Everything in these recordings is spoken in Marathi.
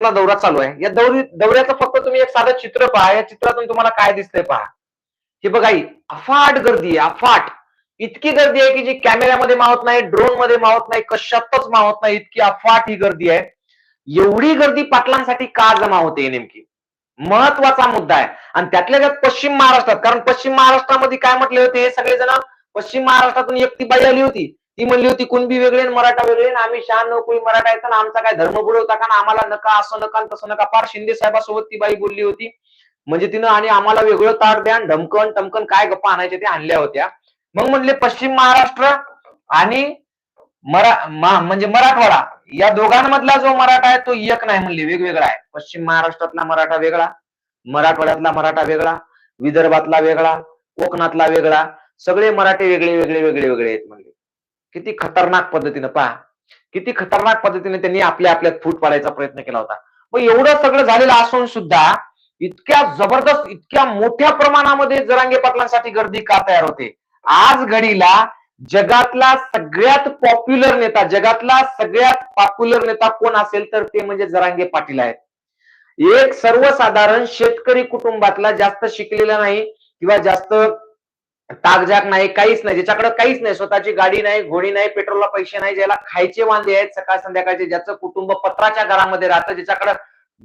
दौरा चालू आहे. या दौरी दौऱ्याचं फक्त तुम्ही एक साधं चित्र पहा. या चित्रातून तुम्हाला काय दिसतंय पहा. हे बघा अफाट गर्दी आहे अफाट. इतकी गर्दी आहे की जी कॅमेऱ्यामध्ये मावत नाही ड्रोनमध्ये मावत नाही कशातच मावत नाही. इतकी अफाट ही गर्दी आहे. एवढी गर्दी पाटलांसाठी का जमा होते नेमकी? महत्त्वाचा मुद्दा आहे. आणि त्यातल्या त्यात पश्चिम महाराष्ट्रात कारण पश्चिम महाराष्ट्रामध्ये काय म्हटले होते हे सगळेजण? पश्चिम महाराष्ट्रातून एक ती बाई आली होती. ती म्हणली होती कुणबी वेगळे मराठा वेगळे आम्ही शहाण नोकरी मराठा येतात आमचा काय धर्म बुडवता का? आणि आम्हाला नका असं नका तसं नका. फार शिंदे साहेबासोबत ती बाई बोलली होती. म्हणजे तिनं आणि आम्हाला वेगळं ताट द्या ढमकन टमकन काय गप्पा आणायचे ते आणल्या होत्या. मग म्हणले पश्चिम महाराष्ट्र आणि मरा म्हणजे मराठवाडा या दोघांमधला जो मराठा आहे तो एक नाही म्हणले वेगवेगळा आहे. पश्चिम महाराष्ट्रातला मराठा वेगळा मराठवाड्यातला मराठा वेगळा विदर्भातला वेगळा कोकणातला वेगळा सगळे मराठे वेगळे वेगळे वेगळे वेगळे आहेत म्हणले. किती खतरनाक पद्धतीनं पहा. किती खतरनाक पद्धतीने त्यांनी आपल्या आपल्यात फूट पाडायचा प्रयत्न केला होता. मग एवढं सगळं झालेलं असून सुद्धा इतक्या जबरदस्त इतक्या मोठ्या प्रमाणामध्ये जरांगे पाटलांसाठी गर्दी का तयार होते? आज घडीला जगातला सगळ्यात पॉप्युलर नेता जगातला सगळ्यात पॉप्युलर नेता कोण असेल तर ते म्हणजे जरांगे पाटील आहेत. एक सर्वसाधारण शेतकरी कुटुंबातला जास्त शिकलेला नाही किंवा जास्त ताकजाक नाही काहीच नाही ज्याच्याकडे काहीच नाही स्वतःची गाडी नाही घोडी नाही पेट्रोलला पैसे नाही ज्याला खायचे वांदे आहेत सकाळ संध्याकाळचे ज्याचं कुटुंब पत्राच्या घरामध्ये राहतं ज्याच्याकडे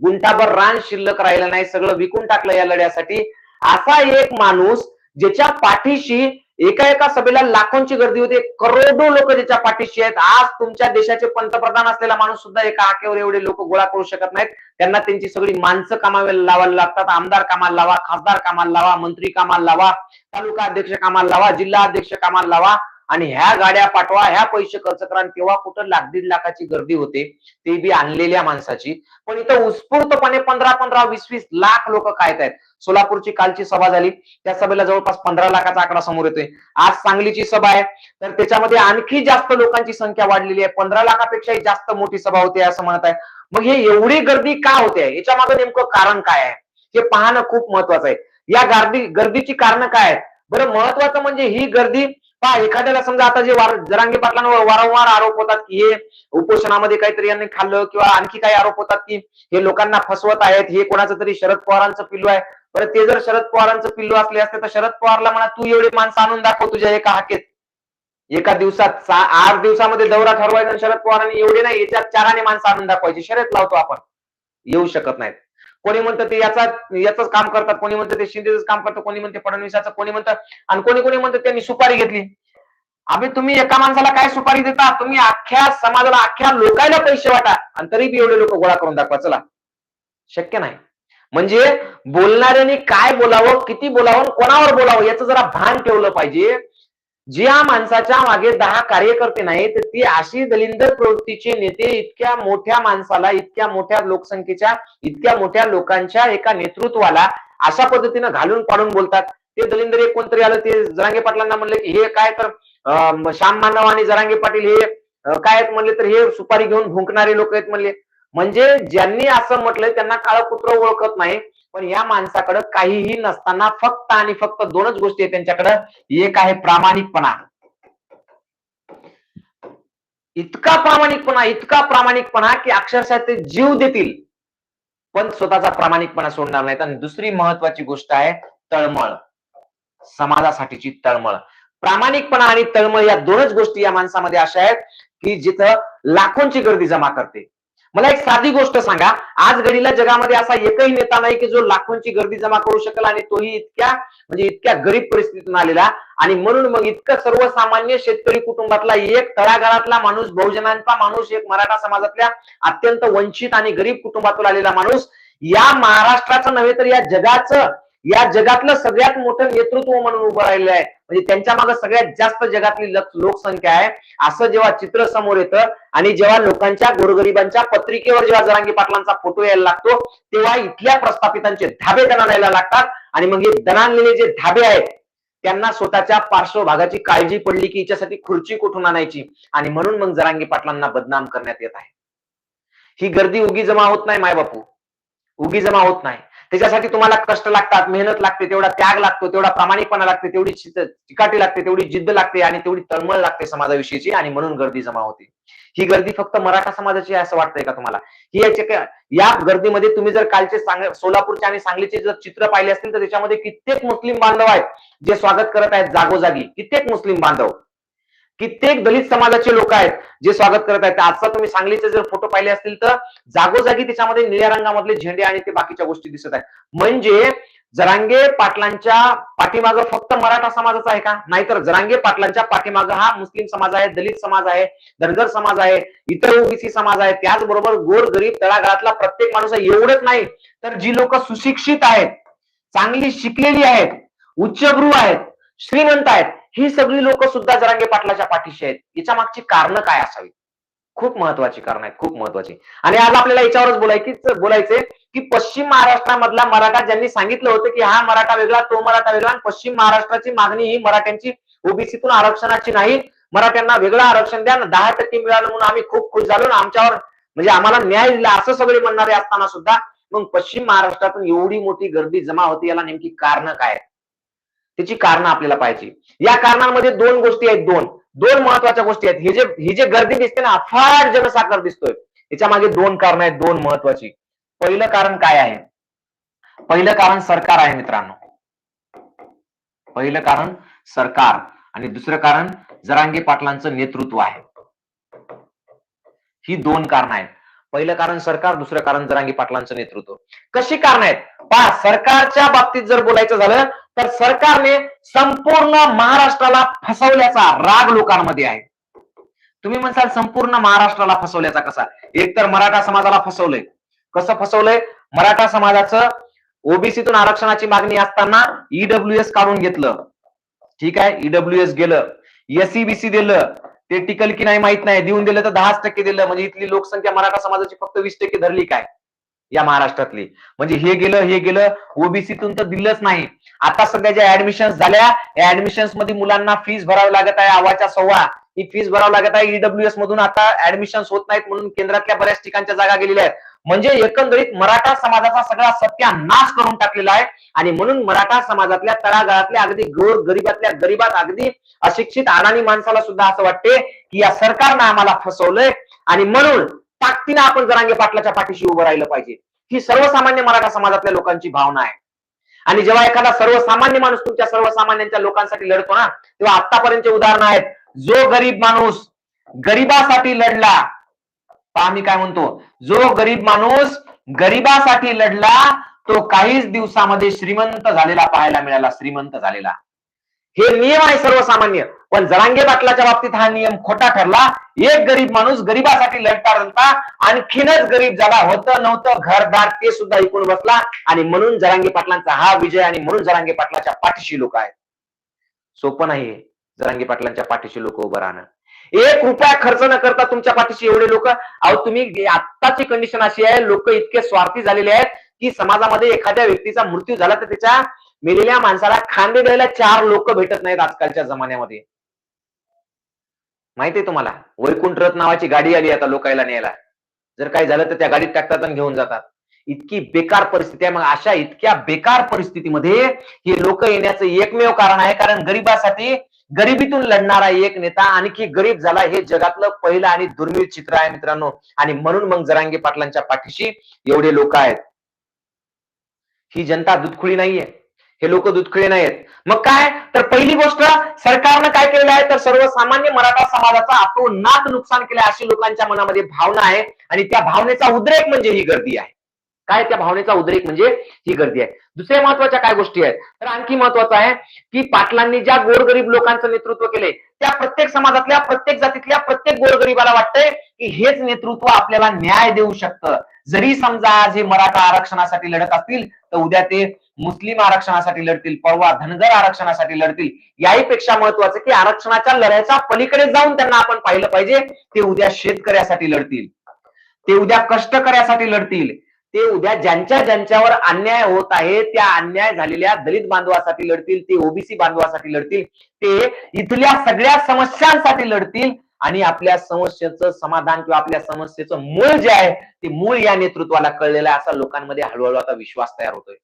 गुंठाभर रान शिल्लक राहिलं नाही सगळं विकून टाकलं या लढ्यासाठी असा एक माणूस ज्याच्या पाठीशी एका एका सभेला लाखोंची गर्दी होती करोडो लोक ज्याच्या पाठीशी आहेत. आज तुमच्या देशाचे पंतप्रधान असलेला माणूस सुद्धा एका आकेवर एवढे लोक गोळा करू शकत नाहीत. त्यांना त्यांची सगळी माणसं कामाला लावायला लागतात. आमदार कामाला लावा खासदार कामाला लावा मंत्री कामाला लावा. तालुका अध्यक्ष कामाला लावा जिल्हा अध्यक्ष कामाला लावा आणि ह्या गाड्या पाठवा ह्या पैसे खर्च करा तेव्हा कुठं लाख दीड लाखाची गर्दी होते ते बी आणलेल्या माणसाची. पण इथं उत्स्फूर्तपणे पंधरा पंधरा वीस वीस लाख लोक काय आहेत. सोलापूरची कालची सभा झाली. त्या सभेला जवळपास पंधरा लाखाचा आकडा समोर येतोय. आज सांगलीची सभा आहे. तर त्याच्यामध्ये आणखी जास्त लोकांची संख्या वाढलेली आहे. पंधरा लाखापेक्षाही जास्त मोठी सभा होते असं म्हणत आहे. मग हे एवढी गर्दी का होते? याच्या मागे नेमकं कारण काय आहे? हे पाहणं खूप महत्वाचं आहे. या गर्दी गर्दीची कारण काय आहेत? बरं महत्वाचं म्हणजे ही गर्दी पहा एखाद्याला समजा आता जे वार- जरांगे पाटलांवर वारंवार आरोप होतात की हे उपोषणामध्ये काहीतरी यांनी खाल्लं किंवा आणखी काही आरोप होतात की हे लोकांना फसवत आहेत हे कोणाचं तरी शरद पवारांचं पिल्लू आहे. बरं ते जर शरद पवारांचं पिल्लू असले असते तर शरद पवारला म्हणा तू एवढे माणसं आणून दाखव तुझ्या एका हाकेत. एका दिवसात आठ दिवसामध्ये दौरा ठरवायचा शरद पवारांनी एवढे नाही याच्यात चाराने माणसं आणून दाखवायची. शर्यत लावतो आपण. येऊ शकत नाहीत. कोणी म्हणतं ते याचा याच काम करतात कोणी म्हणतं ते शिंदेच काम करतं कोणी म्हणते फडणवीसाचं कोणी म्हणतं आणि कोणी कोणी म्हणतं त्यांनी सुपारी घेतली. अभि तुम्ही एका माणसाला काय सुपारी देता? तुम्ही अख्ख्या समाजाला अख्ख्या लोकांना पैसे वाटा आणि तरी बी एवढे लोक गोळा करून दाखवा चला. शक्य नाही. म्हणजे बोलणाऱ्याने काय बोलावं किती बोलावं कोणावर बोलावं याचं जरा भान ठेवलं पाहिजे. ज्या माणसाच्या मागे दहा कार्यकर्ते नाहीत ती अशी दलिंदर प्रवृत्तीचे नेते इतक्या मोठ्या माणसाला इतक्या मोठ्या लोकसंख्येच्या इतक्या मोठ्या लोकांच्या एका नेतृत्वाला अशा पद्धतीनं घालून पाडून बोलतात. ते दलिंदर एक कोणतरी आलं ते जरांगे पाटलांना म्हणले की हे काय तर श्याम मानव आणि जरांगे पाटील हे काय आहेत? म्हणले तर हे सुपारी घेऊन भुंकणारे लोक आहेत म्हणले. म्हणजे ज्यांनी असं म्हटलंय त्यांना काळपुत्र ओळखत नाही. पण या माणसाकडे काहीही नसताना फक्त आणि फक्त दोनच गोष्टी आहेत त्यांच्याकडे. एक आहे प्रामाणिकपणा. इतका प्रामाणिकपणा इतका प्रामाणिकपणा की अक्षरशः ते जीव देतील. पण स्वतःचा प्रामाणिकपणा सोडणार नाहीत. आणि दुसरी महत्वाची गोष्ट आहे तळमळ. समाजासाठीची तळमळ. प्रामाणिकपणा आणि तळमळ या दोनच गोष्टी या माणसामध्ये अशा आहेत की जिथं लाखोंची गर्दी जमा करते. मला एक साधी गोष्ट सांगा. आज घडीला जगामध्ये असा एकही नेता नाही की जो लाखोंची गर्दी जमा करू शकेल आणि तोही इतक्या म्हणजे इतक्या गरीब परिस्थितीतून आलेला. आणि म्हणून मग इतकं सर्वसामान्य शेतकरी कुटुंबातला एक तळागाळातला माणूस बहुजनांचा माणूस एक मराठा समाजातल्या अत्यंत वंचित आणि गरीब कुटुंबातून आलेला माणूस या महाराष्ट्राचं नव्हे तर या जगाचं या जगातलं सगळ्यात मोठं नेतृत्व म्हणून उभं राहिलेलं आहे. म्हणजे त्यांच्या मागे सगळ्यात जास्त जगातली लोकसंख्या आहे. असं जेव्हा चित्र समोर येतं आणि जेव्हा लोकांच्या गोरगरिबांच्या पत्रिकेवर जेव्हा जरांगी पाटलांचा फोटो यायला लागतो तेव्हा इथल्या प्रस्थापितांचे धाबे दणायला लागतात. आणि मग हे दणाणलेले जे धाबे आहेत त्यांना स्वतःच्या पार्श्वभागाची काळजी पडली की हिच्यासाठी खुर्ची कुठून आणायची? आणि म्हणून मग जरांगी पाटलांना बदनाम करण्यात येत आहे. ही गर्दी उगी जमा होत नाही माय बापू उगी जमा होत नाही. त्याच्यासाठी तुम्हाला कष्ट लागतात मेहनत लागते तेवढा त्याग लागतो तेवढा प्रामाणिकपणा लागते तेवढी चिकाटी लागते तेवढी जिद्द लागते आणि तेवढी तळमळ लागते समाजाविषयीची आणि म्हणून गर्दी जमा होते. ही गर्दी फक्त मराठा समाजाची आहे असं वाटतंय का तुम्हाला? ही याचे या गर्दीमध्ये तुम्ही जर कालचे सांग सोलापूरचे आणि सांगलीचे जर चित्र पाहिले असतील तर त्याच्यामध्ये कित्येक मुस्लिम बांधव आहेत जे स्वागत करत आहेत जागोजागी. कित्येक मुस्लिम बांधव. कित्येक दलित समाजाचे लोक आहेत जे स्वागत करत आहेत. आजचा तुम्ही सांगलीचे जर फोटो पाहिले असतील तर जागोजागी त्याच्यामध्ये निळ्या रंगामधले झेंडे आणि ते बाकीच्या गोष्टी दिसत आहेत. म्हणजे जरांगे पाटलांच्या पाठीमाग फक्त मराठा समाजाचा आहे का? नाहीतर जरांगे पाटलांच्या पाठीमाग हा मुस्लिम समाज आहे दलित समाज आहे धनगर समाज आहे इतर ओबीसी समाज आहे. त्याचबरोबर गोर गरीब तळागाळातला प्रत्येक माणूस आहे. एवढंच नाही तर जी लोक सुशिक्षित आहेत चांगली शिकलेली आहेत उच्चभ्रू आहेत श्रीमंत आहेत ही सगळी लोक सुद्धा जरांगे पाटलाच्या पाठीशी आहेत. याच्या मागची कारण काय असावी? खूप महत्वाची कारण आहेत खूप महत्वाची. आणि आज आपल्याला याच्यावरच बोलायची बोलायचंय की पश्चिम महाराष्ट्रामधला मराठा ज्यांनी सांगितलं होतं की हा मराठा वेगळा तो मराठा वेगळा आणि पश्चिम महाराष्ट्राची मागणी ही मराठ्यांची ओबीसीतून आरक्षणाची नाही. मराठ्यांना वेगळं आरक्षण द्या दहा टक्के मिळालं म्हणून आम्ही खूप खुश झालो ना आमच्यावर म्हणजे आम्हाला न्याय दिला असं सगळे म्हणणारे असताना सुद्धा मग पश्चिम महाराष्ट्रातून एवढी मोठी गर्दी जमा होती याला नेमकी कारण काय त्याची कारण आपल्याला पाहिजे या कारणांमध्ये दोन गोष्टी आहेत दोन. दोन महत्त्वाच्या गोष्टी आहेत. हे जे ही जे गर्दी दिसते ना अफाट जनसाकर दिसतोय. याच्या मागे दोन कारण आहेत दोन महत्वाची पहिलं कारण काय आहे? पहिलं कारण सरकार आहे मित्रांनो. पहिलं कारण सरकार आणि दुसरं कारण जरांगे पाटलांचं नेतृत्व आहे. ही दोन कारण आहेत. पहिलं कारण सरकार दुसरं कारण जरांगी पाटलांचं नेतृत्व. कशी कारण आहेत? पहा सरकारच्या बाबतीत जर बोलायचं झालं तर सरकारने संपूर्ण महाराष्ट्राला फसवल्याचा राग लोकांमध्ये आहे. तुम्ही म्हणसाल संपूर्ण महाराष्ट्राला फसवल्याचा कसा? एक तर मराठा समाजाला फसवलंय. कसं फसवलंय? मराठा समाजाचं ओबीसीतून आरक्षणाची मागणी असताना ईडब्ल्यू एस काढून घेतलं. ठीक आहे? ईडब्ल्यू एस गेलं. एसईबीसी दिलं. ते टिकल की नाही माहीत नाही. देऊन दिलं तर दहाच टक्के दिलं. म्हणजे इथली लोकसंख्या मराठा समाजाची फक्त वीस टक्के धरली काय? या महाराष्ट्रातली. म्हणजे हे गेलं हे गेलं ओबीसीतून तर दिलंच नाही. आता सध्या ज्या ऍडमिशन झाल्या या ऍडमिशन्समध्ये मुलांना फीस भरावी लागत आहे. आवाच्या सव्वा. ही फीस भरावी लागत आहे. ईडब्ल्यूएस मधून आता ऍडमिशन होत नाहीत म्हणून केंद्रातल्या बऱ्याच ठिकाणच्या जागा गेलेल्या आहेत. म्हणजे एकंदरीत मराठा समाजाचा सगळा सत्यानाश करून टाकलेला आहे. आणि म्हणून मराठा समाजातल्या तळागाळातल्या अगदी गोर गरीबातल्या गरीबात अगदी अशिक्षित अडाणी माणसाला सुद्धा असं वाटते की या सरकारनं आम्हाला फसवलंय. आणि म्हणून ताकदीनं आपण जरांगे पाटलाच्या पाठीशी उभं राहिलं पाहिजे. ही सर्वसामान्य मराठा समाजातल्या लोकांची भावना आहे. आणि जेव्हा एखादा सर्वसामान्य माणूस तुमच्या सर्वसामान्यांच्या लोकांसाठी लढतो ना तेव्हा आतापर्यंतचे उदाहरण आहेत. जो गरीब माणूस गरीबासाठी लढला पहा मी काय म्हणतो. जो गरीब माणूस गरिबासाठी लढला तो काहीच दिवसामध्ये श्रीमंत झालेला पाहायला मिळाला श्रीमंत झालेला. हे नियम आहे सर्वसामान्य. पण जरांगे पाटलाच्या बाबतीत हा नियम खोटा ठरला. एक गरीब माणूस गरिबासाठी लढता लढता आणखीनच गरीब झाला होतं नव्हतं घरदार ते सुद्धा ऐकून बसला. आणि म्हणून जरांगे पाटलांचा हा विजय आणि म्हणून जरांगे पाटलाच्या पाठीशी लोक आहेत. सोपं नाहीये जरांगे पाटलांच्या पाठीशी लोक उभं राहणं. एक रुपया खर्च न करता तुमच्या पाठीशी एवढे लोक अहो तुम्ही आत्ताची कंडिशन अशी आहे लोक इतके स्वार्थी झालेले आहेत की समाजामध्ये एखाद्या व्यक्तीचा मृत्यू झाला तर त्याच्या मेलेल्या माणसाला खांदे द्यायला चार लोक भेटत नाहीत आजकालच्या जमान्यामध्ये. माहितीये तुम्हाला? वैकुंठ रथ नावाची गाडी आली आता लोकायला न्यायला. जर काही झालं तर त्या गाडीत टाकतात आणि घेऊन जातात. इतकी बेकार परिस्थिती आहे. मग अशा इतक्या बेकार परिस्थितीमध्ये हे लोक येण्याचं एकमेव कारण आहे कारण गरिबासाठी गरिबीतून लढणारा एक नेता आणखी गरीब झाला हे जगातलं पहिलं आणि दुर्मिळ चित्र आहे मित्रांनो. आणि म्हणून मग जरांगे पाटलांच्या पाठीशी एवढे लोक आहेत. ही जनता दुधखुळी नाहीये. हे लोक दुधखळे नाहीत मग काय? तर पहिली गोष्ट सरकारनं काय केलेलं आहे? तर सर्वसामान्य मराठा समाजाचा अतोनात नुकसान केलं अशी लोकांच्या मनामध्ये भावना आहे. आणि त्या भावनेचा उद्रेक म्हणजे ही गर्दी आहे. काय त्या भावनेचा उद्रेक म्हणजे ही गर्दी आहे. दुसऱ्या महत्त्वाच्या काय गोष्टी आहेत? तर आणखी महत्वाचं आहे की पाटलांनी ज्या गोरगरीब लोकांचं नेतृत्व केले त्या प्रत्येक समाजातल्या प्रत्येक जातीतल्या प्रत्येक गोरगरीबाला वाटतंय की हेच नेतृत्व आपल्याला न्याय देऊ शकतं. जरी समजा आज हे मराठा आरक्षणासाठी लढत असतील तर उद्या ते मुस्लिम आरक्षणासाठी लढतील परवा धनगर आरक्षणासाठी लढतील. याही पेक्षा महत्वाचं की आरक्षणाच्या लढ्याच्या पलीकडे जाऊन त्यांना आपण पाहिलं पाहिजे ते उद्या शेतकऱ्यासाठी लढतील. ते उद्या कष्टकऱ्यासाठी लढतील. ते उद्या ज्यांच्या ज्यांच्यावर अन्याय होत आहे त्या अन्याय झालेल्या दलित बांधवासाठी लढतील ते ओबीसी बांधवासाठी लढतील ते इथल्या सगळ्या समस्यांसाठी लढतील आणि आपल्या समस्येचं समाधान किंवा आपल्या समस्येचं मूळ जे आहे ते मूळ या नेतृत्वाला कळलेलं आहे असा लोकांमध्ये हळूहळू आता विश्वास तयार होतोय.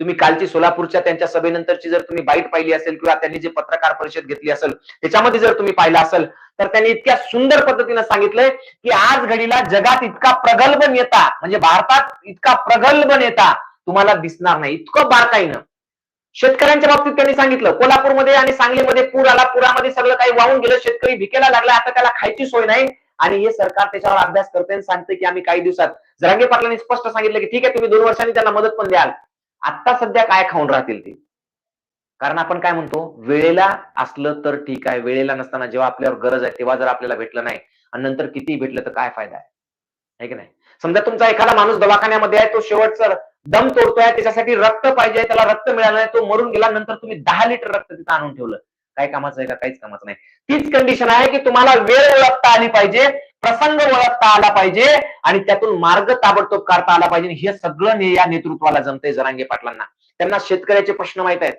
तुम्ही कालची सोलापूरच्या त्यांच्या सभेनंतरची जर तुम्ही बाईट पाहिली असेल किंवा त्यांनी जे पत्रकार परिषद घेतली असेल त्याच्यामध्ये जर तुम्ही पाहिलं असेल तर त्यांनी इतक्या सुंदर पद्धतीनं सांगितलंय की आज घडीला जगात इतका प्रगल्भ नेता म्हणजे भारतात इतका प्रगल्भ नेता तुम्हाला दिसणार नाही. इतकं बारकाईनं. शेतकऱ्यांच्या बाबतीत त्यांनी सांगितलं कोल्हापूरमध्ये आणि सांगलीमध्ये पूर आला पुरामध्ये सगळं काही वाहून गेलं शेतकरी भिकेला लागला आता त्याला खायची सोय नाही. आणि हे सरकार त्याच्यावर अभ्यास करते आणि सांगते की आम्ही काही दिवसात जरांगे पाटलांनी स्पष्ट सांगितलं की ठीक आहे तुम्ही दोन वर्षांनी त्यांना मदत पण द्याल. आता सध्या काय खाऊन राहतील ते? कारण आपण काय म्हणतो वेळेला असलं तर ठीक आहे. वेळेला नसताना जेव्हा आपल्यावर गरज आहे तेव्हा जर आपल्याला भेटलं नाही आणि नंतर किती भेटलं तर काय फायदा आहे? की नाही? समजा तुमचा एखादा माणूस दवाखान्यामध्ये आहे तो शेवटचा दम तोडतोय त्याच्यासाठी रक्त पाहिजे त्याला रक्त मिळालं नाही तो मरून गेला नंतर तुम्ही दहा लिटर रक्त तिथं आणून ठेवलं. काय कामाचं आहे का? काहीच कामाचं नाही. तीच कंडिशन आहे की तुम्हाला वेळ ओळखता आली पाहिजे प्रसंग ओळखता आला पाहिजे आणि त्यातून मार्ग ताबडतोब काढता आला पाहिजे. हे सगळं या नेतृत्वाला जमतंय जरांगे पाटलांना. त्यांना शेतकऱ्याचे प्रश्न माहीत आहेत.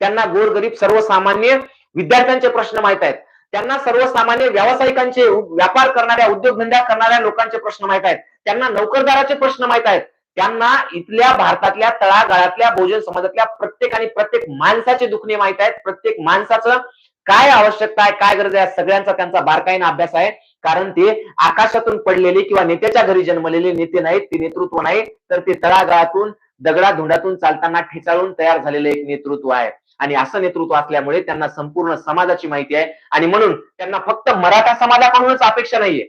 त्यांना गोरगरीब सर्वसामान्य विद्यार्थ्यांचे प्रश्न माहीत आहेत. त्यांना सर्वसामान्य व्यावसायिकांचे व्यापार करणाऱ्या उद्योगधंद्या करणाऱ्या लोकांचे प्रश्न माहीत आहेत. त्यांना नोकरदाराचे प्रश्न माहीत आहेत. त्यांना इथल्या भारतातल्या तळागाळातल्या बहुजन समाजातल्या प्रत्येक आणि प्रत्येक माणसाचे दुखणे माहीत आहेत. प्रत्येक माणसाचं काय आवश्यकता आहे काय गरज आहे सगळ्यांचा त्यांचा बारकाईनं अभ्यास आहे. कारण ते आकाशातून पडलेले किंवा नेत्याच्या घरी जन्मलेले नेते नाहीत ते नेतृत्व नाही. तर ते तळागाळातून दगडाधुंडातून चालताना ठिचाळून तयार झालेले एक नेतृत्व आहे. आणि असं नेतृत्व असल्यामुळे त्यांना संपूर्ण समाजाची माहिती आहे. आणि म्हणून त्यांना फक्त मराठा समाजाकडूनच अपेक्षा नाहीये.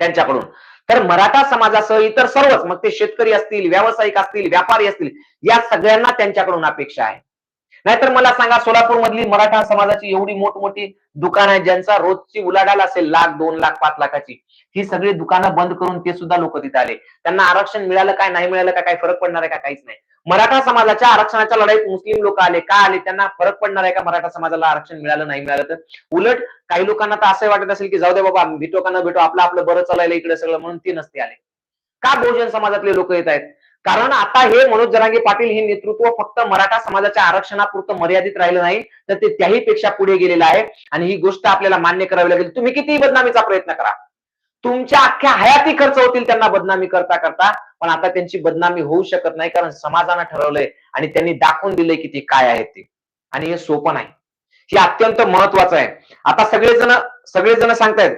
त्यांच्याकडून. तर मराठा समाजासह इतर सर्वच मग ते शेतकरी असतील व्यावसायिक असतील व्यापारी असतील या सगळ्यांना त्यांच्याकडून अपेक्षा आहे. नाहीतर मला सांगा सोलापूर मधली मराठा समाजाची एवढी मोठमोठी दुकान आहे ज्यांचा रोजची उलाढाल असेल लाख दोन लाख पाच लाखाची ही सगळी दुकानं बंद करून ते सुद्धा लोक तिथे आले. त्यांना आरक्षण मिळालं काय नाही मिळालं का काय फरक पडणार आहे का काहीच नाही. मराठा समाजाच्या आरक्षणाच्या लढाईत मुस्लिम लोक आले का आले त्यांना फरक पडणार आहे का मराठा समाजाला आरक्षण मिळालं नाही मिळालं तर? उलट काही लोकांना तर असं वाटत असेल की जाऊ दे बाबा भेटो का न भेटो आपलं आपलं बरं चालायला इकडे सगळं म्हणून ते नसते आले. का बहुजन समाजातले लोक येत आहेत? कारण आता हे मनोज जरांगे पाटील हे नेतृत्व फक्त मराठा समाजाच्या आरक्षणापुरतं मर्यादित राहिलं नाही तर ते त्याही पेक्षा पुढे गेलेलं आहे. आणि ही गोष्ट आपल्याला मान्य करावी लागेल. तुम्ही कितीही बदनामीचा प्रयत्न करा. तुमच्या अख्ख्या हयाती खर्च होतील त्यांना बदनामी करता करता पण आता त्यांची बदनामी होऊ शकत नाही कारण समाजानं ठरवलंय आणि त्यांनी दाखवून दिलंय की ते काय आहे ते. आणि हे सोपं नाही. हे अत्यंत महत्वाचं आहे. आता सगळेजण सगळेजण सांगतायत.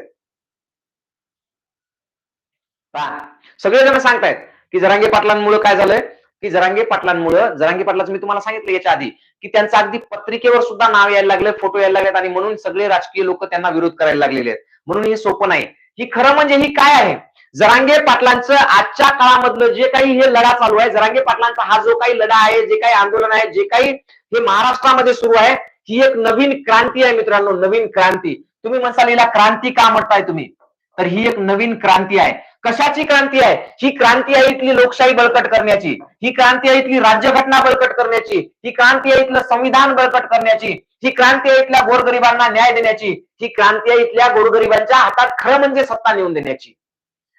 सगळेजण सांगतायत. की जरांगे पाटलांमुळे काय झालंय? की जरांगे पाटलांमुळे जरांगे पाटलाचं मी तुम्हाला सांगितलं याच्या आधी की त्यांचं अगदी पत्रिकेवर सुद्धा नाव यायला लागले फोटो यायला लागलेत आणि म्हणून सगळे राजकीय लोक त्यांना विरोध करायला लागलेले आहेत. म्हणून हे सोपं नाही. ही खरं म्हणजे ही काय आहे? जरांगे पाटलांचं आजच्या काळामधलं जे काही हे लढा चालू आहे जरांगे पाटलांचा हा जो काही लढा आहे जे काही आंदोलन आहे जे काही हे महाराष्ट्रामध्ये सुरू आहे ही एक नवीन क्रांती आहे मित्रांनो नवीन क्रांती. तुम्ही म्हणसाल हिला क्रांती का म्हणताय तुम्ही? तर ही एक नवीन क्रांती आहे. कशाची क्रांती आहे? ही क्रांती आहे इथली लोकशाही बळकट करण्याची. ही क्रांती आहे इथली राज्यघटना बळकट करण्याची. ही क्रांती आहे इथलं संविधान बळकट करण्याची. ही क्रांती आहे इथल्या गोरगरिबांना न्याय देण्याची. ही क्रांती आहे इथल्या गोरगरिबांच्या हातात खरं म्हणजे सत्ता नेऊन देण्याची.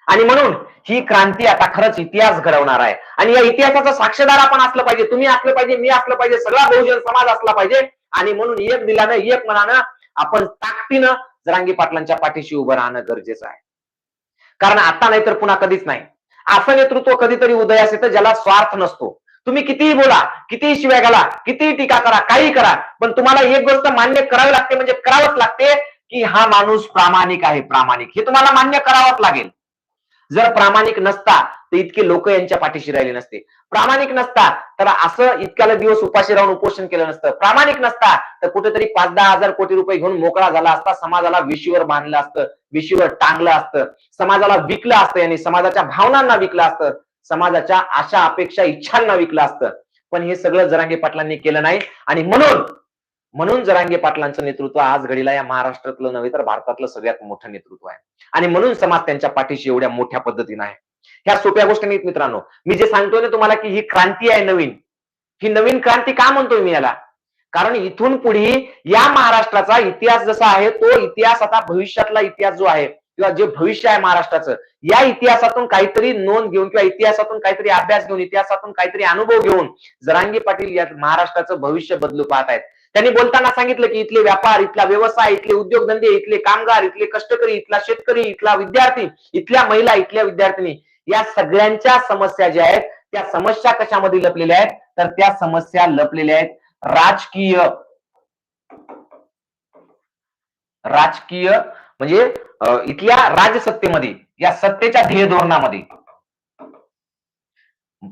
आणि म्हणून ही क्रांती आता खरंच इतिहास घडवणार आहे. आणि या इतिहासाचा साक्षीदार आपण असलं पाहिजे तुम्ही असलं पाहिजे मी असलं पाहिजे सगळा बहुजन समाज असला पाहिजे. आणि म्हणून एक दिलानं एक मनानं आपण ताकदीनं जरांगी पाटलांच्या पाठीशी उभं राहणं गरजेचं आहे. कारण आता नाही तर पुन्हा कधीच नाही. असं नेतृत्व कधीतरी उदयास येतं ज्याला स्वार्थ नसतो. तुम्ही कितीही बोला कितीही शिव्या घाला कितीही टीका करा काही करा पण तुम्हाला एक गोष्ट मान्य करावी लागते म्हणजे करावंच लागते की हा माणूस प्रामाणिक आहे प्रामाणिक. हे तुम्हाला मान्य करावंच लागेल. जर प्रामाणिक नसता तर इतके लोक यांच्या पाठीशी राहिले नसते. प्रामाणिक नसता तर असं इतक्याला दिवस उपाशी राहून उपोषण केलं नसतं. प्रामाणिक नसता तर कुठेतरी पाच दहा हजार कोटी रुपये घेऊन मोकळा झाला असता समाजाला विशीवर बांधलं असतं. विशीवर टांगलं असतं. समाजाला विकलं असतं यांनी. समाजाच्या भावनांना विकलं असतं. समाजाच्या आशा अपेक्षा इच्छांना विकलं असतं. पण हे सगळं जरांगे पाटलांनी केलं नाही. आणि म्हणून म्हणून जरांगे पाटलांचं नेतृत्व आज घडीला या महाराष्ट्रातलं नव्हे तर भारतातलं सगळ्यात मोठं नेतृत्व आहे. आणि म्हणून समाज त्यांच्या पाठीशी एवढ्या मोठ्या पद्धतीनं आहे. ह्या सोप्या गोष्टी नाहीत मित्रांनो मी जे सांगतोय ना तुम्हाला की ही क्रांती आहे नवीन. ही नवीन क्रांती का म्हणतोय मी याला? कारण इथून पुढे या महाराष्ट्राचा इतिहास जसा आहे तो इतिहास आता भविष्यातला इतिहास जो आहे किंवा जे भविष्य आहे महाराष्ट्राचं या इतिहासातून काहीतरी नोंद घेऊन किंवा इतिहासातून काहीतरी अभ्यास घेऊन इतिहासातून काहीतरी अनुभव घेऊन जरांगी पाटील या महाराष्ट्राचं भविष्य बदलू पाहत आहेत. त्यांनी बोलताना सांगितलं की इथले व्यापार इथला व्यवसाय इथले उद्योगधंदे इथले कामगार इथले कष्टकरी इथला शेतकरी इथला विद्यार्थी इथल्या महिला इथल्या विद्यार्थिनी या सगळ्यांच्या समस्या ज्या आहेत त्या समस्या कशामध्ये लपलेल्या आहेत? तर त्या समस्या लपलेल्या आहेत राजकीय. राजकीय म्हणजे इथल्या राजसत्तेमध्ये या सत्तेच्या ध्येय धोरणामध्ये.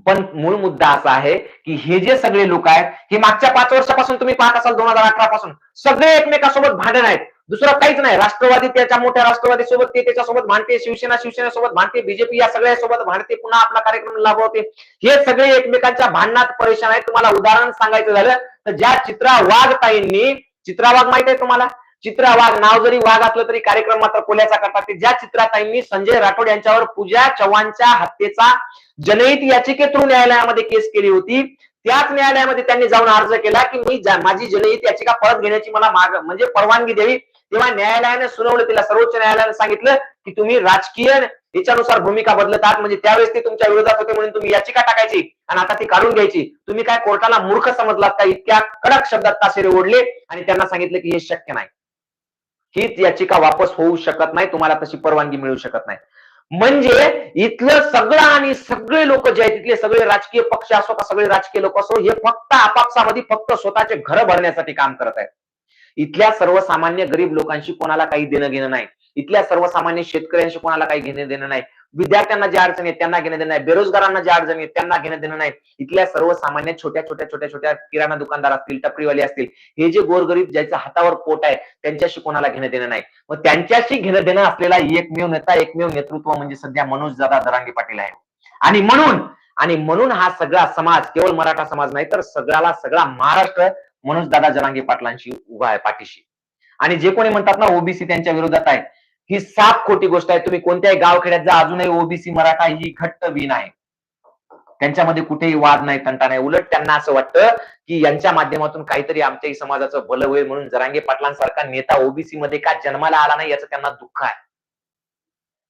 पण मूळ मुद्दा असा आहे की हे जे सगळे लोक आहेत हे मागच्या पाच वर्षापासून तुम्ही पाहत असाल दोन हजार अठरा पासून सगळे एकमेकांसोबत भांडण आहेत. दुसरं काहीच नाही. राष्ट्रवादी त्याच्या मोठ्या राष्ट्रवादी सोबत ते त्याच्यासोबत भांडते शिवसेना शिवसेना सोबत भांडते बीजेपी या सगळ्या सोबत भांडते पुन्हा आपला कार्यक्रम लाभवते. हे सगळे एकमेकांच्या भांडणात परेशान आहेत. तुम्हाला उदाहरण सांगायचं झालं तर ज्या चित्रा वाघताईंनी चित्रा वाघ माहीत आहे तुम्हाला? चित्रा वाघ नाव जरी वाघ असलं तरी कार्यक्रम मात्र कोल्याचा करतात ते. ज्या चित्राताईंनी संजय राठोड यांच्यावर पूजा चव्हाणच्या हत्येचा जनहित याचिकेतून न्यायालयामध्ये केस केली होती. त्याच न्यायालयामध्ये त्यांनी जाऊन अर्ज केला की मी माझी जनहित याचिका परत घेण्याची मला माग म्हणजे परवानगी द्यावी. तेव्हा न्यायालयाने सुनावलं तिला सर्वोच्च न्यायालयाने सांगितलं की तुम्ही राजकीय याच्यानुसार भूमिका बदलत आहात म्हणजे त्यावेळेस ते तुमच्या विरोधात होते म्हणून तुम्ही याचिका टाकायची आणि आता ती काढून घ्यायची. तुम्ही काय कोर्टाला मूर्ख समजलात का? इतक्या कडक शब्दात ताशेरे ओढले आणि त्यांना सांगितलं की हे शक्य नाही. हीच याचिका वापस होऊ शकत नाही तुम्हाला तशी परवानगी मिळू शकत नाही. म्हणजे इथलं सगळं आणि सगळे लोक जे आहेत तिथले सगळे राजकीय पक्ष असो का सगळे राजकीय लोक असो हे फक्त आपापसामध्ये फक्त स्वतःचे घर भरण्यासाठी काम करत आहेत. इथल्या सर्वसामान्य गरीब लोकांशी कोणाला काही देणं घेणं नाही. इथल्या सर्वसामान्य शेतकऱ्यांशी कोणाला काही घेणं देणं नाही. विद्यार्थ्यांना ज्या अडचणी आहेत त्यांना घेणं देणं नाही. बेरोजगारांना ज्या अडचणी आहेत त्यांना घेणं देणं नाही. इथल्या सर्वसामान्य छोट्या छोट्या छोट्या छोट्या किराणा दुकानदार असतील टपरीवाले असतील हे जे गोरगरीब ज्याच्या हातावर पोट आहे त्यांच्याशी कोणाला घेणं देणं नाही. मग त्यांच्याशी घेणं देणं असलेला एकमेव नेता एकमेव नेतृत्व म्हणजे सध्या मनोज दादा दरांगे पाटील आहे. आणि म्हणून आणि म्हणून हा सगळा समाज केवळ मराठा समाज नाही तर सगळ्याला सगळा महाराष्ट्र म्हणून दादा जरांगे पाटलांशी उभा आहे पाठीशी. आणि जे कोणी म्हणतात ना ओबीसी त्यांच्या विरोधात आहे ही साप खोटी गोष्ट आहे. तुम्ही कोणत्याही गावखेड्यात जा अजूनही ओबीसी मराठा ही घट्ट बीन आहे. त्यांच्यामध्ये कुठेही वाद नाही तंटा नाही. उलट त्यांना असं वाटतं की यांच्या माध्यमातून काहीतरी आमच्याही समाजाचं भलं होईल म्हणून जरांगे पाटलांसारखा नेता ओबीसी मध्ये का जन्माला आला नाही याचं त्यांना दुःख आहे.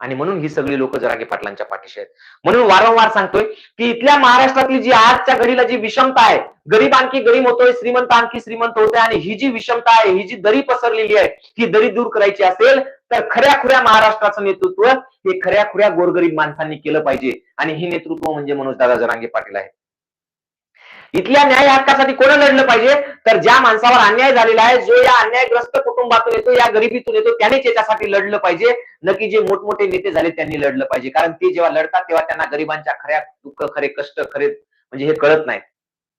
आणि म्हणून ही सगळी लोक जरांगे पाटलांच्या पाठीशी आहेत. म्हणून वारंवार सांगतोय की इथल्या महाराष्ट्रातली जी आजच्या घडीला जी विषमता आहे गरीब आणखी गरीब होतोय श्रीमंत आणखी श्रीमंत होतोय आणि ही जी विषमता आहे ही जी दरी पसरलेली आहे ही दरी दूर करायची असेल तर खऱ्या खुऱ्या महाराष्ट्राचं नेतृत्व हे खऱ्या खुऱ्या गोरगरीब माणसांनी केलं पाहिजे. आणि हे नेतृत्व म्हणजे मनोज दादा जरांगे पाटील आहे इथल्या न्याय हक्कासाठी कोण लढलं पाहिजे? तर ज्या माणसावर अन्याय झालेला आहे जो या अन्यायग्रस्त कुटुंबातून येतो या गरिबीतून येतो त्यानेच याच्यासाठी लढलं पाहिजे. नक्की जे मोठमोठे नेते झाले त्यांनी लढलं पाहिजे. कारण ते जेव्हा लढतात तेव्हा त्यांना गरिबांच्या खऱ्या दुःख खरे कष्ट खरे म्हणजे हे कळत नाहीत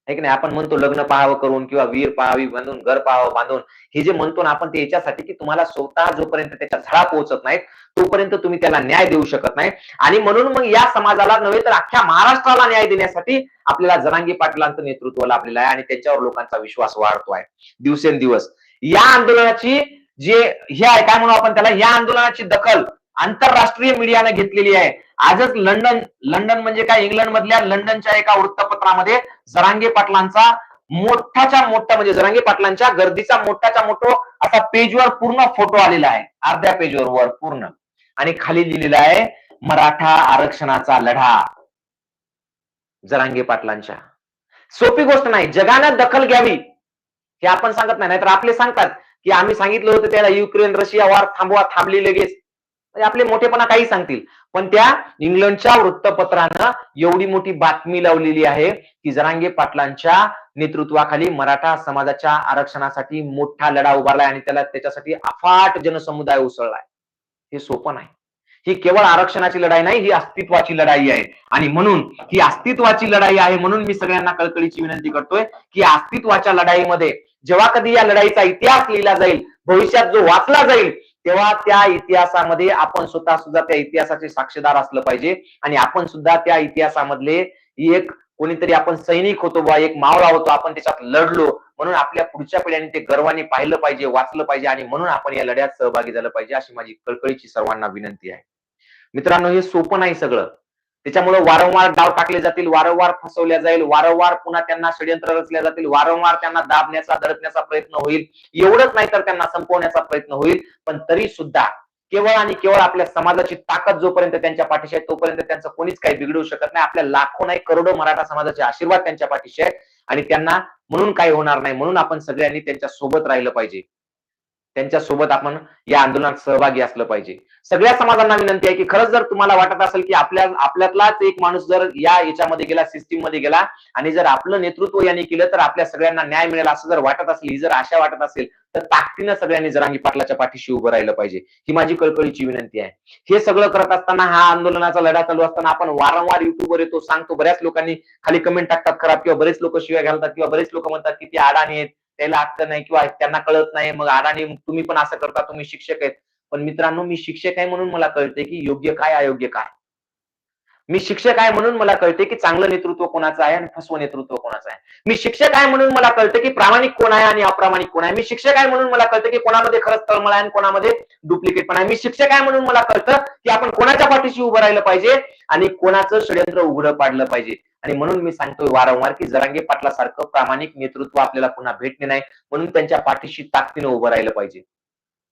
आहे की नाही? आपण म्हणतो लग्न पाहावं करून किंवा वीर पाहावी बांधून घर पाहावं बांधून हे जे म्हणतो ना आपण ते याच्यासाठी की तुम्हाला स्वतः जोपर्यंत त्याच्या झळा पोहोचत नाहीत तोपर्यंत तुम्ही त्याला न्याय देऊ शकत नाही आणि म्हणून मग या समाजाला नव्हे तर अख्ख्या महाराष्ट्राला न्याय देण्यासाठी आपल्याला जरांगी पाटलांचं नेतृत्व लाभलेलं आहे आणि त्यांच्यावर लोकांचा विश्वास वाढतो आहे. दिवसेंदिवस. या आंदोलनाची जे हे आहे काय म्हणू आपण त्याला? या आंदोलनाची दखल आंतरराष्ट्रीय मीडियाने घेतलेली आहे. आजच लंडन लंडन म्हणजे काय? इंग्लंड मधल्या लंडनच्या एका वृत्तपत्रामध्ये जरांगे पाटलांचा मोठाच्या मोठा म्हणजे जरांगे पाटलांच्या गर्दीचा मोठाच्या मोठो असा पेजवर पूर्ण फोटो आलेला आहे. अर्ध्या पेजवर वर पूर्ण. आणि खाली लिहिलेला आहे मराठा आरक्षणाचा लढा. जरांगे पाटलांच्या. सोपी गोष्ट नाही. जगानं दखल घ्यावी. हे आपण सांगत नाही. नाहीतर आपले सांगतात की आम्ही सांगितलं होतं त्याला युक्रेन रशिया वार थांबवा थांबली लगेच. म्हणजे आपले मोठेपणा काही सांगतील. पण त्या इंग्लंडच्या वृत्तपत्रानं एवढी मोठी बातमी लावलेली आहे की जरांगे पाटलांच्या नेतृत्वाखाली मराठा समाजाच्या आरक्षणासाठी मोठा लढा उभारलाय आणि त्याला त्याच्यासाठी अफाट जनसमुदाय उसळलाय. हे सोपं नाही. ही केवळ आरक्षणाची लढाई नाही ही अस्तित्वाची लढाई आहे. आणि म्हणून ही अस्तित्वाची लढाई आहे म्हणून मी सगळ्यांना कळकळीची विनंती करतोय की अस्तित्वाच्या लढाईमध्ये जेव्हा कधी या लढाईचा इतिहास लिहिला जाईल भविष्यात जो वाचला जाईल तेव्हा त्या इतिहासामध्ये आपण स्वतः सुद्धा त्या इतिहासाचे साक्षीदार असलं पाहिजे. आणि आपण सुद्धा त्या इतिहासामधले एक कोणीतरी आपण सैनिक होतो बा एक मावळा होतो आपण त्याच्यात लढलो. म्हणून आपल्या पुढच्या पिढ्याने ते गर्वाने पाहिलं पाहिजे वाचलं पाहिजे आणि म्हणून आपण या लढ्यात सहभागी झालं पाहिजे अशी माझी कळकळीची सर्वांना विनंती आहे. मित्रांनो हे सोपं नाही सगळं. त्याच्यामुळे वारंवार डाव टाकले जातील वारंवार फसवल्या जाईल वारंवार पुन्हा त्यांना षडयंत्र रचल्या जातील वारंवार त्यांना दाबण्याचा दडपण्याचा प्रयत्न होईल. एवढंच नाही तर त्यांना संपवण्याचा प्रयत्न होईल. पण तरी सुद्धा केवळ आणि केवळ आपल्या समाजाची ताकद जोपर्यंत त्यांच्या पाठीशी आहे तोपर्यंत त्यांचं कोणीच काही बिघडू शकत नाही. आपल्या लाखो नाही करोडो मराठा समाजाचे आशीर्वाद त्यांच्या पाठीशी आहेत. आणि त्यांना म्हणून काही होणार नाही म्हणून आपण सगळ्यांनी त्यांच्यासोबत राहिलं पाहिजे. त्यांच्यासोबत आपण या आंदोलनात सहभागी असलं पाहिजे. सगळ्या समाजांना विनंती आहे की खरंच जर तुम्हाला वाटत असेल की आपल्या आपल्यातलाच एक माणूस जर या याच्यामध्ये गेला सिस्टीममध्ये गेला आणि जर आपलं नेतृत्व यांनी केलं तर आपल्या सगळ्यांना न्याय मिळेल असं जर वाटत असेल ही जर आशा वाटत असेल तर ताकदीनं सगळ्यांनी जरांगी पाटलाच्या पाठीशी उभं राहिलं पाहिजे. ही माझी कळकळीची विनंती आहे. हे सगळं करत असताना हा आंदोलनाचा लढा चालू असताना आपण वारंवार युट्यूबवर येतो सांगतो बऱ्याच लोकांनी खाली कमेंट टाकतात खराब किंवा बरेच लोक शिवाय घालतात किंवा बरेच लोक म्हणतात की ते अडाणी आहेत. त्याला अक्कल नाही किंवा त्यांना कळत नाही. मग अडाणी तुम्ही पण असं करता तुम्ही शिक्षक आहेत. पण मित्रांनो मी शिक्षक आहे म्हणून मला कळते की योग्य काय अयोग्य काय. मी शिक्षक आहे म्हणून मला कळते की चांगलं नेतृत्व कोणाचं आहे आणि फसवं नेतृत्व कोणाचं आहे. मी शिक्षक आहे म्हणून मला कळतं की प्रामाणिक कोण आहे आणि अप्रामाणिक कोण आहे. मी शिक्षक आहे म्हणून मला कळतं की कोणामध्ये खरंच तळमळ आहे आणि कोणामध्ये डुप्लिकेट पण आहे. मी शिक्षक आहे म्हणून मला कळतं की आपण कोणाच्या पाठीशी उभं राहिलं पाहिजे आणि कोणाचं षडयंत्र उघडं पाडलं पाहिजे. आणि म्हणून मी सांगतोय वारंवार की जरांगे पाटलासारखं प्रामाणिक नेतृत्व आपल्याला पुन्हा भेटणे नाही. म्हणून त्यांच्या पाठीशी ताकदीनं उभं राहिलं पाहिजे.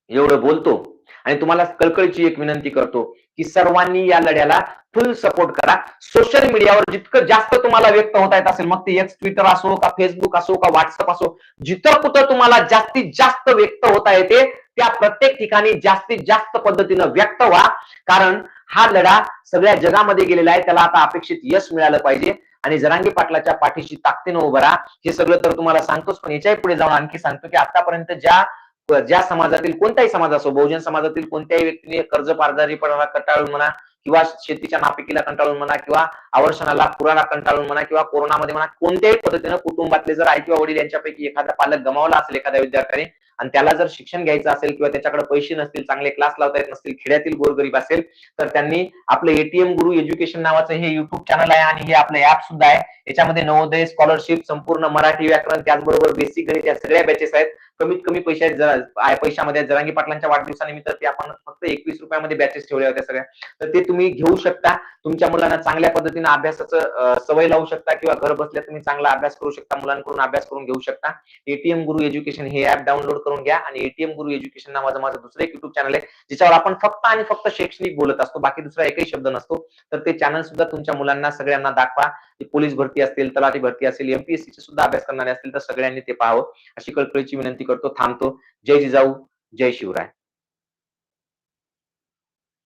एवढं बोलतो. आणि तुम्हाला कळकळीची एक विनंती करतो की सर्वांनी या लढ्याला फुल सपोर्ट करा. सोशल मीडियावर जितकं जास्त तुम्हाला व्यक्त होता येत असेल मग ते एक्स ट्विटर असो का फेसबुक असो का व्हॉट्सअप असो जिथं कुठं तुम्हाला जास्तीत जास्त व्यक्त होता येते त्या प्रत्येक ठिकाणी जास्तीत जास्त पद्धतीनं व्यक्त व्हा. कारण हा लढा सगळ्या जगामध्ये गेलेला आहे त्याला आता अपेक्षित यश मिळालं पाहिजे. आणि जरांगी पाटलाच्या पाठीशी ताकदीनं उभं राहा. हे सगळं तर तुम्हाला सांगतोच पण याच्याही पुढे जाऊन आणखी सांगतो की आतापर्यंत ज्या ज्या समाजातील कोणत्याही समाज असो बहुजन समाजातील कोणत्याही व्यक्तीने कर्ज पारदारीपणाला कंटाळून म्हणा किंवा शेतीच्या नापिकीला कंटाळून म्हणा किंवा आवर्षणाला पुराला कंटाळून म्हणा किंवा कोरोनामध्ये म्हणा कोणत्याही पद्धतीनं कुटुंबातले जर आई किंवा वडील यांच्यापैकी एखादा पालक गमावला असेल एखाद्या विद्यार्थ्याने आणि त्याला जर शिक्षण घ्यायचं असेल किंवा त्याच्याकडे पैसे नसतील चांगले क्लास लावता येत नसतील खेड्यातील गोरगरीब असेल तर त्यांनी आपलं एटीएम गुरु एज्युकेशन नावाचं हे युट्यूब चॅनल आहे आणि हे आपलं ऍप सुद्धा आहे. याच्यामध्ये नवोदय स्कॉलरशिप संपूर्ण मराठी व्याकरण त्याचबरोबर बेसिक गणित या सगळ्या बॅचेस आहेत. कमीत कमी पैशात जरा पैशामध्ये. जरांगी पाटलांच्या वाढदिवसानिमित्त ते आपण फक्त एकवीस रुपयामध्ये बॅचेस ठेवल्या होत्या सगळ्या. तर ते तुम्ही घेऊ शकता. तुमच्या मुलांना चांगल्या पद्धतीने अभ्यासाचं सवय लावू शकता किंवा घर बसल्या तुम्ही चांगला अभ्यास करू शकता मुलांकडून अभ्यास करून घेऊ शकता. एटीएम गुरु एज्युकेशन हे ऍप डाउनलोड करून घ्या. आणि एटीएम गुरु एज्युकेशन नावाचं माझं दुसरं एक युट्यूब चॅनल आहे ज्याच्यावर आपण फक्त आणि फक्त शैक्षणिक बोलत असतो. बाकी दुसरा एकही शब्द नसतो. तर ते चॅनल सुद्धा तुमच्या मुलांना सगळ्यांना दाखवा. पोलीस भरती असतील तलाठी भरती असेल एमपीएससी चे सुद्धा अभ्यास करणारे असतील तर सगळ्यांनी ते पाहावं. अशी कळकळीची विनंती करतो थांबतो. जय जिजाऊ जय शिवराय.